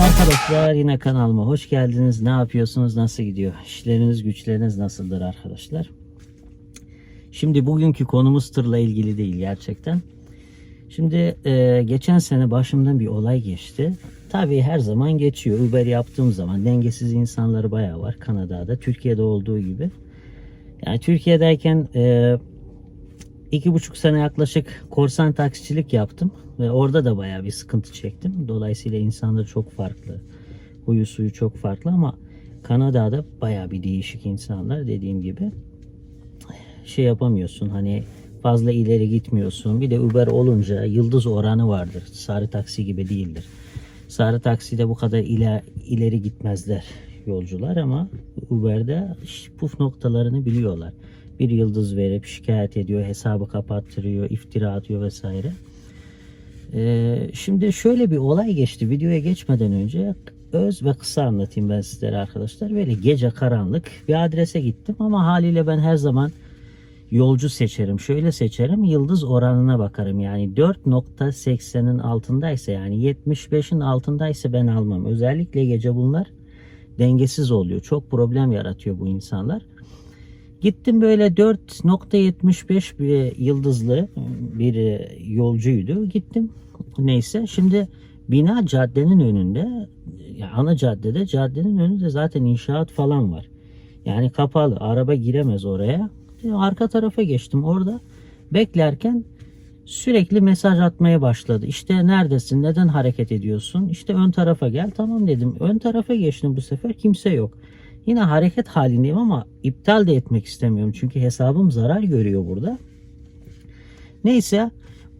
Arkadaşlar yine kanalıma hoş geldiniz. Ne yapıyorsunuz? Nasıl gidiyor? İşleriniz, güçleriniz nasıldır arkadaşlar? Şimdi bugünkü konumuz tırla ilgili değil gerçekten. Şimdi e, geçen sene başımdan bir olay geçti. Tabii her zaman geçiyor. Uber yaptığım zaman dengesiz insanları bayağı var Kanada'da. Türkiye'de olduğu gibi. Yani Türkiye'deyken e, iki buçuk sene yaklaşık korsan taksicilik yaptım. Ve orada da bayağı bir sıkıntı çektim. Dolayısıyla insanlar çok farklı. Huyu suyu çok farklı ama Kanada'da bayağı bir değişik insanlar dediğim gibi. Şey yapamıyorsun hani fazla ileri gitmiyorsun. Bir de Uber olunca yıldız oranı vardır. Sarı taksi gibi değildir. Sarı takside bu kadar iler, ileri gitmezler yolcular ama Uber'de puf noktalarını biliyorlar. Bir yıldız verip şikayet ediyor, hesabı kapattırıyor, iftira atıyor vesaire. Ee, şimdi şöyle bir olay geçti. Videoya geçmeden önce öz ve kısa anlatayım ben sizlere arkadaşlar. Böyle gece karanlık bir adrese gittim ama haliyle ben her zaman yolcu seçerim. Şöyle seçerim yıldız oranına bakarım. Yani 4.80'in altındaysa yani 75'in altındaysa ben almam. Özellikle gece bunlar dengesiz oluyor. Çok problem yaratıyor bu insanlar. Gittim böyle 4.75 bir yıldızlı bir yolcuydu. Gittim neyse şimdi bina caddenin önünde ya ana caddede caddenin önünde zaten inşaat falan var. Yani kapalı araba giremez oraya. Arka tarafa geçtim orada beklerken sürekli mesaj atmaya başladı. İşte neredesin? Neden hareket ediyorsun? İşte ön tarafa gel. Tamam dedim. Ön tarafa geçtim bu sefer. Kimse yok. Yine hareket halindeyim ama iptal de etmek istemiyorum. Çünkü hesabım zarar görüyor burada. Neyse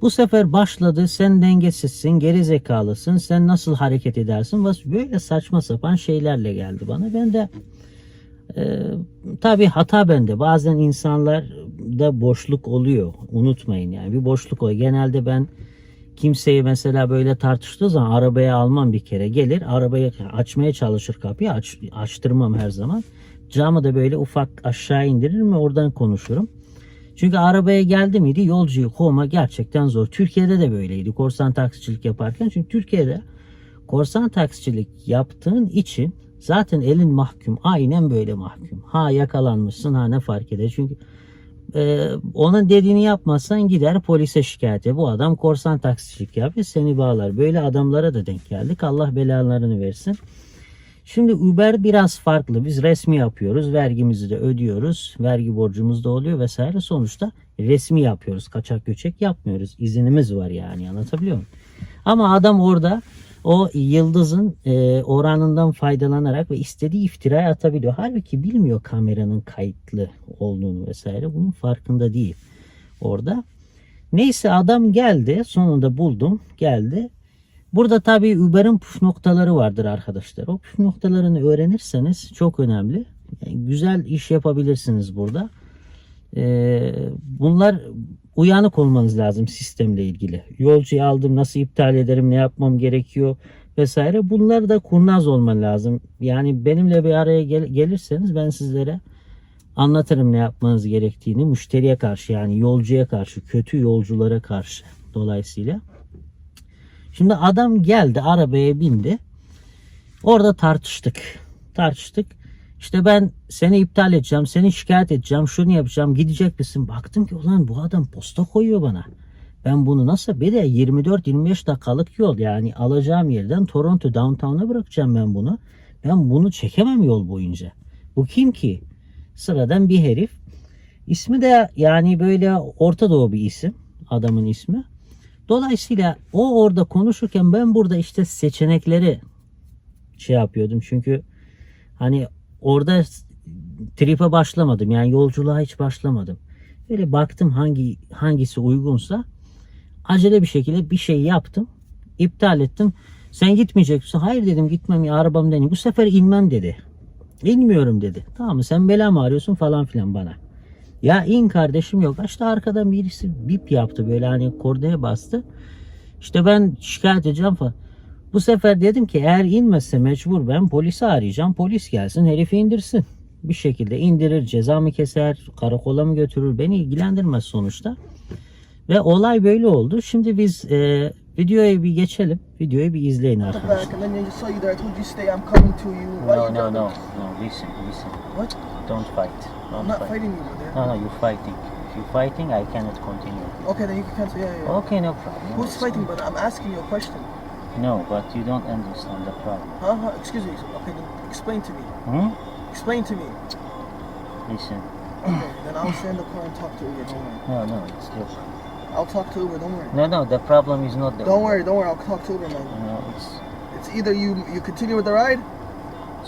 bu sefer başladı. Sen dengesizsin, geri zekalısın. Sen nasıl hareket edersin? Böyle saçma sapan şeylerle geldi bana. Ben de e, tabii hata bende. Bazen insanlar da boşluk oluyor. Unutmayın yani bir boşluk oluyor. Genelde ben kimseyi mesela böyle tartıştığı zaman arabaya almam bir kere. Gelir arabayı açmaya çalışır kapıyı. Aç, açtırmam her zaman. Camı da böyle ufak aşağı indiririm ve oradan konuşurum. Çünkü arabaya geldi miydi yolcuyu kovma gerçekten zor. Türkiye'de de böyleydi korsan taksicilik yaparken. Çünkü Türkiye'de korsan taksicilik yaptığın için zaten elin mahkum aynen böyle mahkum. Ha yakalanmışsın ha ne fark eder? Çünkü ee, onun dediğini yapmazsan gider polise şikayet eder. Bu adam korsan taksicilik yapıyor seni bağlar. Böyle adamlara da denk geldik. Allah belalarını versin. Şimdi Uber biraz farklı. Biz resmi yapıyoruz. Vergimizi de ödüyoruz. Vergi borcumuz da oluyor vesaire. Sonuçta resmi yapıyoruz. Kaçak göçek yapmıyoruz. İznimiz var yani anlatabiliyor muyum? Ama adam orada o yıldızın e, oranından faydalanarak ve istediği iftiraya atabiliyor. Halbuki bilmiyor kameranın kayıtlı olduğunu vesaire. Bunun farkında değil orada. Neyse adam geldi. Sonunda buldum. Geldi. Burada tabii Uber'in püf noktaları vardır arkadaşlar. O püf noktalarını öğrenirseniz çok önemli. Yani güzel iş yapabilirsiniz burada. Ee, bunlar uyanık olmanız lazım sistemle ilgili. Yolcuyu aldım nasıl iptal ederim ne yapmam gerekiyor vesaire. Bunlar da kurnaz olman lazım. Yani benimle bir araya gel- gelirseniz ben sizlere anlatırım ne yapmanız gerektiğini müşteriye karşı yani yolcuya karşı kötü yolculara karşı dolayısıyla. Şimdi adam geldi arabaya bindi. Orada tartıştık. Tartıştık. İşte ben seni iptal edeceğim, seni şikayet edeceğim, şunu yapacağım, gidecek misin? Baktım ki ulan bu adam posta koyuyor bana. Ben bunu nasıl bir de 24-25 dakikalık yol yani alacağım yerden Toronto downtown'a bırakacağım ben bunu. Ben bunu çekemem yol boyunca. Bu kim ki? Sıradan bir herif. İsmi de yani böyle Orta Doğu bir isim. Adamın ismi. Dolayısıyla o orada konuşurken ben burada işte seçenekleri şey yapıyordum. Çünkü hani orada tripe başlamadım. Yani yolculuğa hiç başlamadım. Böyle baktım hangi hangisi uygunsa acele bir şekilde bir şey yaptım. iptal ettim. Sen gitmeyecek misin? Hayır dedim gitmem ya arabam deneyim. Bu sefer inmem dedi. İnmiyorum dedi. Tamam mı sen bela mı arıyorsun falan filan bana. Ya in kardeşim yok. İşte arkadan birisi bip yaptı böyle hani kornaya bastı. İşte ben şikayet edeceğim falan. Bu sefer dedim ki eğer inmezse mecbur ben polisi arayacağım. Polis gelsin herifi indirsin. Bir şekilde indirir ceza keser karakola mı götürür beni ilgilendirmez sonuçta. Ve olay böyle oldu. Şimdi biz e, Videoya bir geçelim. Videoyu bir izleyin arkadaşlar. No no no no listen listen. What? Don't fight. I'm not fight. fighting you, brother. No no you're fighting. If you're fighting I cannot continue. Okay, then you can cancel. Yeah, yeah. yeah. Okay no problem. Who's fighting, brother? I'm asking you a question. No but you don't understand the problem. Huh? huh? Excuse me. Okay, then explain to me. Hmm? Explain to me. Listen. Okay, then I'll stay in the car and talk to Uber. Don't worry. No no it's your I'll talk to Uber. Don't worry. No no the problem is not the Don't worry. Don't worry. I'll talk to Uber, man. No it's It's either you you continue with the ride,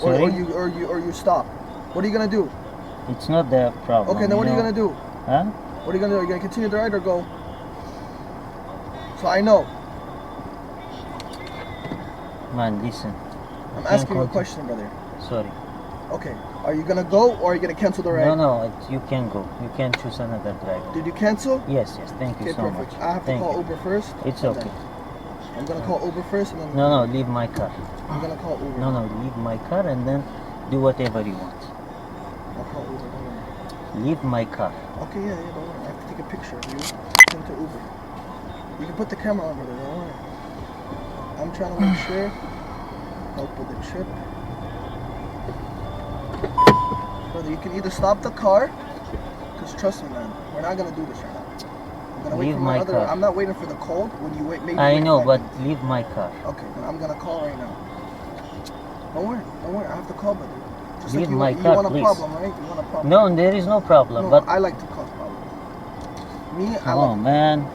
or, or you or you or you stop. What are you gonna do? It's not the problem. Okay, then what are you gonna do? Huh? What are you gonna do? Are you gonna continue the ride or go? So I know. Man listen. I'm asking you a question, brother. Sorry. Okay. Are you gonna go or are you gonna cancel the ride? No no it- you can go. You can choose another driver. Did you cancel? Yes yes thank you Okay, so perfect. much. I have to Thank call you. Uber first. It's okay. then- I'm gonna call Uber first and then No no leave my car. I'm gonna call Uber. No, no, leave my car and then do whatever you want. I'll call Uber. Leave my car. Okay, yeah, yeah, don't worry. I have to take a picture of you. Send to Uber. You can put the camera on, brother. Don't worry. I'm trying to make sure. Help with the trip. Brother, you can either stop the car, because trust me, man, we're not gonna do this right now. I'm gonna wait Leave for my, my other. car. I'm not waiting for the code when you wait. Maybe I wait know, but leave my car. Okay, then I'm gonna call right now. Don't worry, don't worry. I have to call, brother. Just Leave like you, my want- car, you want a please. problem, right? You want a problem. No, there is no problem. No, but I like to cause problems. Me, I come like on, man.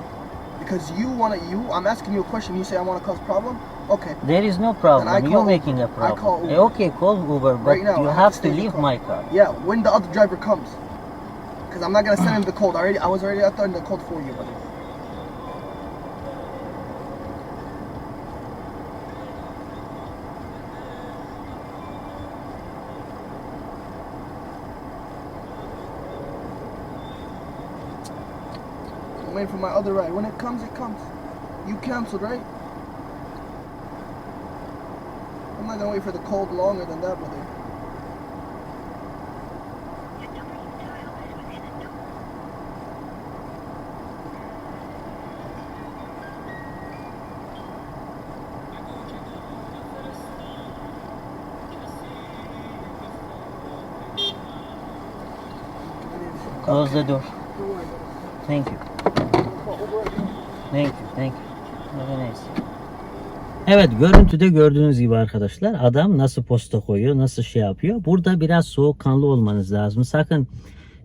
Because you want to. You, I'm asking you a question. You say I want to cause problem. Okay, There is no problem. You're making a Uber. I problem. call Uber. Eh, Okay, call Uber, but Right now, you have have to to stay in the leave my car. yeah. When the other driver comes, because I'm not gonna send him the code. I already, I was already out there in the code for you, brother. Waiting for my other ride. When it comes, it comes. You canceled, right? I'm not gonna wait for the cold longer than that, brother. Close the door. Thank you. Evet görüntüde gördüğünüz gibi arkadaşlar adam nasıl posta koyuyor nasıl şey yapıyor. Burada biraz soğukkanlı olmanız lazım. Sakın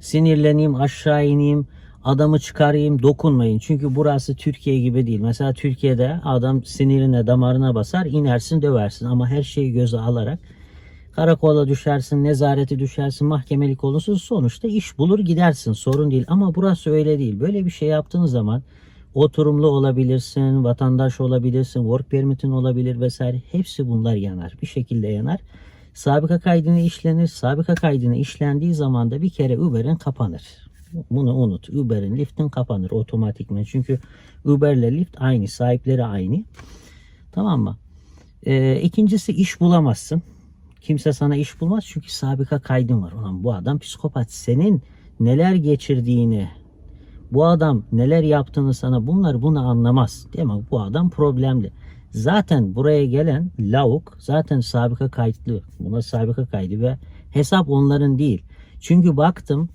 sinirleneyim aşağı ineyim adamı çıkarayım dokunmayın. Çünkü burası Türkiye gibi değil. Mesela Türkiye'de adam sinirine damarına basar inersin döversin ama her şeyi göze alarak karakola düşersin, nezareti düşersin, mahkemelik olursun. Sonuçta iş bulur gidersin. Sorun değil. Ama burası öyle değil. Böyle bir şey yaptığın zaman oturumlu olabilirsin, vatandaş olabilirsin, work permit'in olabilir vesaire. Hepsi bunlar yanar. Bir şekilde yanar. Sabıka kaydını işlenir. Sabıka kaydını işlendiği zaman da bir kere Uber'in kapanır. Bunu unut. Uber'in, Lyft'in kapanır otomatikman. Çünkü Uber'le Lyft aynı. Sahipleri aynı. Tamam mı? Ee, ikincisi iş bulamazsın. Kimse sana iş bulmaz çünkü sabıka kaydın var. Ulan bu adam psikopat. Senin neler geçirdiğini, bu adam neler yaptığını sana bunlar bunu anlamaz. Demek bu adam problemli. Zaten buraya gelen lavuk zaten sabıka kayıtlı. Buna sabıka kaydı ve hesap onların değil. Çünkü baktım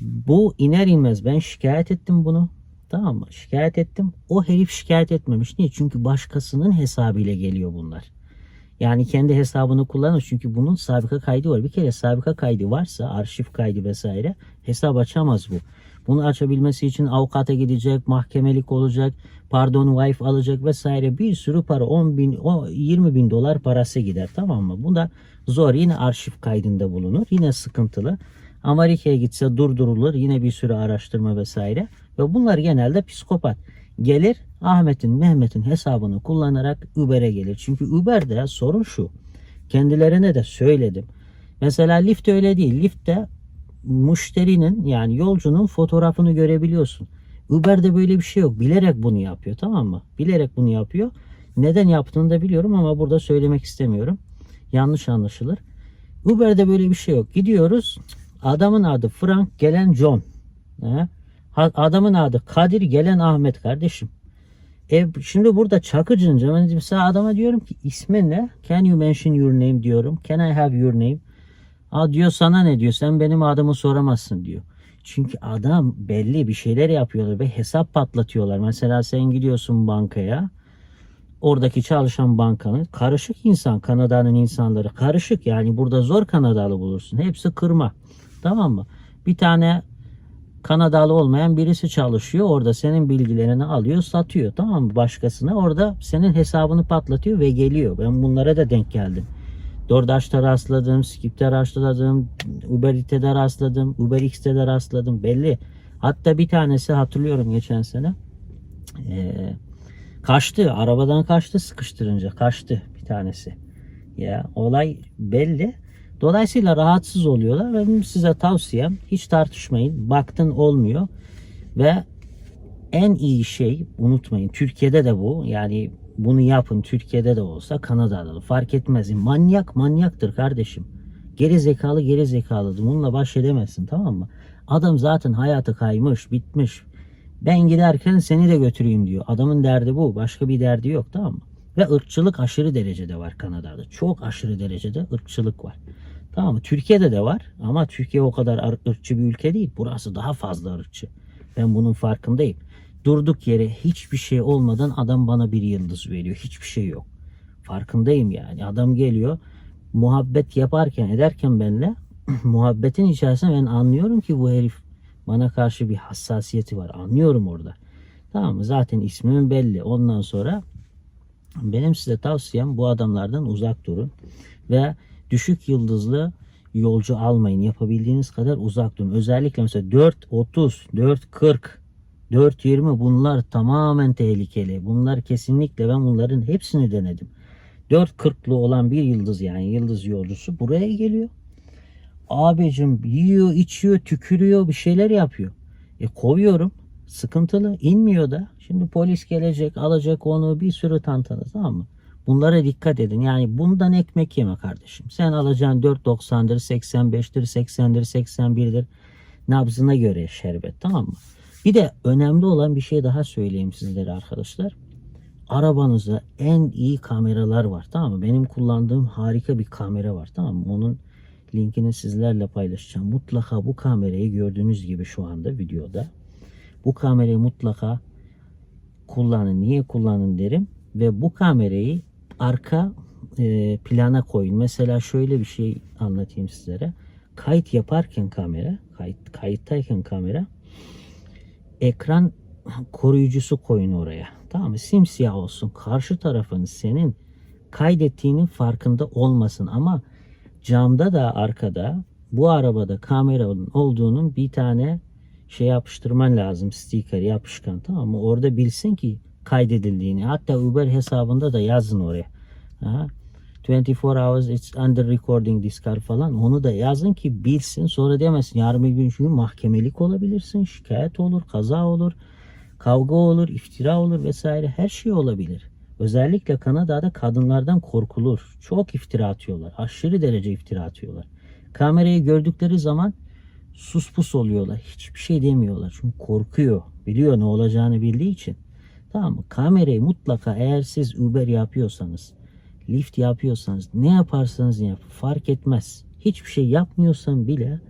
bu iner inmez ben şikayet ettim bunu. Tamam mı? Şikayet ettim. O herif şikayet etmemiş. Niye? Çünkü başkasının hesabıyla geliyor bunlar. Yani kendi hesabını kullanır. Çünkü bunun sabıka kaydı var. Bir kere sabıka kaydı varsa arşiv kaydı vesaire hesap açamaz bu. Bunu açabilmesi için avukata gidecek, mahkemelik olacak, pardon wife alacak vesaire bir sürü para 10 bin, o 20 bin dolar parası gider tamam mı? Bu da zor yine arşiv kaydında bulunur yine sıkıntılı. Amerika'ya gitse durdurulur yine bir sürü araştırma vesaire ve bunlar genelde psikopat. Gelir Ahmet'in Mehmet'in hesabını kullanarak Uber'e gelir. Çünkü Uber'de sorun şu. Kendilerine de söyledim. Mesela Lyft öyle değil. Lyft'te müşterinin yani yolcunun fotoğrafını görebiliyorsun. Uber'de böyle bir şey yok. Bilerek bunu yapıyor tamam mı? Bilerek bunu yapıyor. Neden yaptığını da biliyorum ama burada söylemek istemiyorum. Yanlış anlaşılır. Uber'de böyle bir şey yok. Gidiyoruz. Adamın adı Frank, gelen John. He? Adamın adı Kadir, gelen Ahmet kardeşim. E, şimdi burada çakıcınca mesela adama diyorum ki ismin ne? Can you mention your name diyorum. Can I have your name? Aa diyor sana ne diyor? Sen benim adımı soramazsın diyor. Çünkü adam belli bir şeyler yapıyorlar ve hesap patlatıyorlar. Mesela sen gidiyorsun bankaya. Oradaki çalışan bankanın karışık insan Kanada'nın insanları karışık yani burada zor Kanadalı bulursun. Hepsi kırma. Tamam mı? Bir tane Kanadalı olmayan birisi çalışıyor. Orada senin bilgilerini alıyor, satıyor. Tamam mı? Başkasına. Orada senin hesabını patlatıyor ve geliyor. Ben bunlara da denk geldim. DoorDash'ta rastladım, Skip'te rastladım, Uber Eats'te rastladım, Uber X'te de rastladım. Belli. Hatta bir tanesi hatırlıyorum geçen sene. Ee, kaçtı. Arabadan kaçtı sıkıştırınca. Kaçtı bir tanesi. Ya olay belli. Dolayısıyla rahatsız oluyorlar. Benim size tavsiyem hiç tartışmayın. Baktın olmuyor. Ve en iyi şey unutmayın. Türkiye'de de bu. Yani bunu yapın. Türkiye'de de olsa Kanada'da da fark etmez. Manyak manyaktır kardeşim. Geri zekalı geri zekalıdır. Bununla baş edemezsin tamam mı? Adam zaten hayatı kaymış, bitmiş. Ben giderken seni de götüreyim diyor. Adamın derdi bu. Başka bir derdi yok tamam mı? Ve ırkçılık aşırı derecede var Kanada'da. Çok aşırı derecede ırkçılık var. Tamam mı? Türkiye'de de var ama Türkiye o kadar ar- ırkçı bir ülke değil. Burası daha fazla ırkçı. Ben bunun farkındayım. Durduk yere hiçbir şey olmadan adam bana bir yıldız veriyor. Hiçbir şey yok. Farkındayım yani. Adam geliyor muhabbet yaparken ederken benimle muhabbetin içerisinde ben anlıyorum ki bu herif bana karşı bir hassasiyeti var. Anlıyorum orada. Tamam mı? Zaten ismim belli. Ondan sonra benim size tavsiyem bu adamlardan uzak durun. Ve düşük yıldızlı yolcu almayın. Yapabildiğiniz kadar uzak durun. Özellikle mesela 4.30, 4.40, 4.20 bunlar tamamen tehlikeli. Bunlar kesinlikle ben bunların hepsini denedim. 4.40'lı olan bir yıldız yani yıldız yolcusu buraya geliyor. Abicim yiyor, içiyor, tükürüyor, bir şeyler yapıyor. E kovuyorum. Sıkıntılı. inmiyor da. Şimdi polis gelecek, alacak onu bir sürü tantana tamam mı? Bunlara dikkat edin. Yani bundan ekmek yeme kardeşim. Sen alacağın 4.90'dır, 85'tir, 80'dir, 81'dir. Nabzına göre şerbet tamam mı? Bir de önemli olan bir şey daha söyleyeyim sizlere arkadaşlar. Arabanızda en iyi kameralar var tamam mı? Benim kullandığım harika bir kamera var tamam mı? Onun linkini sizlerle paylaşacağım. Mutlaka bu kamerayı gördüğünüz gibi şu anda videoda. Bu kamerayı mutlaka kullanın. Niye kullanın derim. Ve bu kamerayı arka e, plana koyun. Mesela şöyle bir şey anlatayım sizlere. Kayıt yaparken kamera, kayıt, kayıttayken kamera ekran koruyucusu koyun oraya. Tamam mı? Simsiyah olsun. Karşı tarafın senin kaydettiğinin farkında olmasın ama camda da arkada bu arabada kameranın olduğunun bir tane şey yapıştırman lazım. Sticker yapışkan tamam mı? Orada bilsin ki kaydedildiğini. Hatta Uber hesabında da yazın oraya. Ha? 24 hours it's under recording this car falan onu da yazın ki bilsin sonra demesin yarın bir gün çünkü mahkemelik olabilirsin şikayet olur kaza olur kavga olur iftira olur vesaire her şey olabilir. Özellikle Kanada'da kadınlardan korkulur. Çok iftira atıyorlar. Aşırı derece iftira atıyorlar. Kamerayı gördükleri zaman sus pus oluyorlar. Hiçbir şey demiyorlar. Çünkü korkuyor. Biliyor ne olacağını bildiği için. Tamam mı? Kamerayı mutlaka eğer siz Uber yapıyorsanız, Lyft yapıyorsanız, ne yaparsanız yap fark etmez. Hiçbir şey yapmıyorsan bile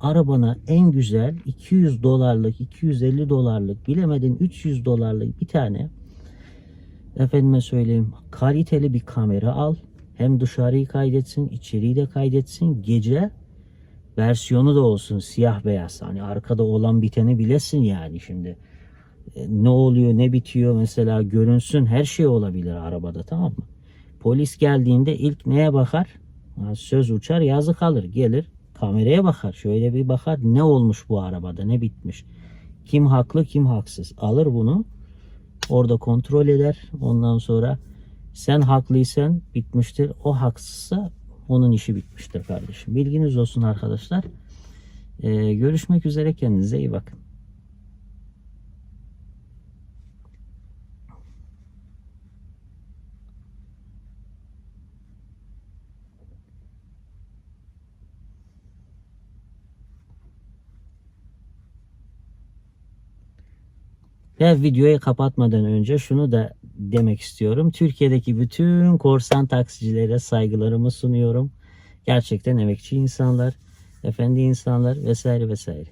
arabana en güzel 200 dolarlık, 250 dolarlık, bilemedin 300 dolarlık bir tane efendime söyleyeyim kaliteli bir kamera al. Hem dışarıyı kaydetsin, içeriği de kaydetsin. Gece versiyonu da olsun siyah beyaz. Hani arkada olan biteni bilesin yani şimdi. E, Ne oluyor, ne bitiyor mesela görünsün. Her şey olabilir arabada tamam mı? Polis geldiğinde ilk neye bakar? Söz uçar yazı kalır. Gelir kameraya bakar. Şöyle bir bakar ne olmuş bu arabada ne bitmiş. Kim haklı kim haksız. Alır bunu orada kontrol eder. Ondan sonra sen haklıysan bitmiştir. O haksızsa onun işi bitmiştir kardeşim. Bilginiz olsun arkadaşlar. Ee, görüşmek üzere kendinize iyi bakın. Ve videoyu kapatmadan önce şunu da demek istiyorum. Türkiye'deki bütün korsan taksicilere saygılarımı sunuyorum. Gerçekten emekçi insanlar, efendi insanlar vesaire vesaire.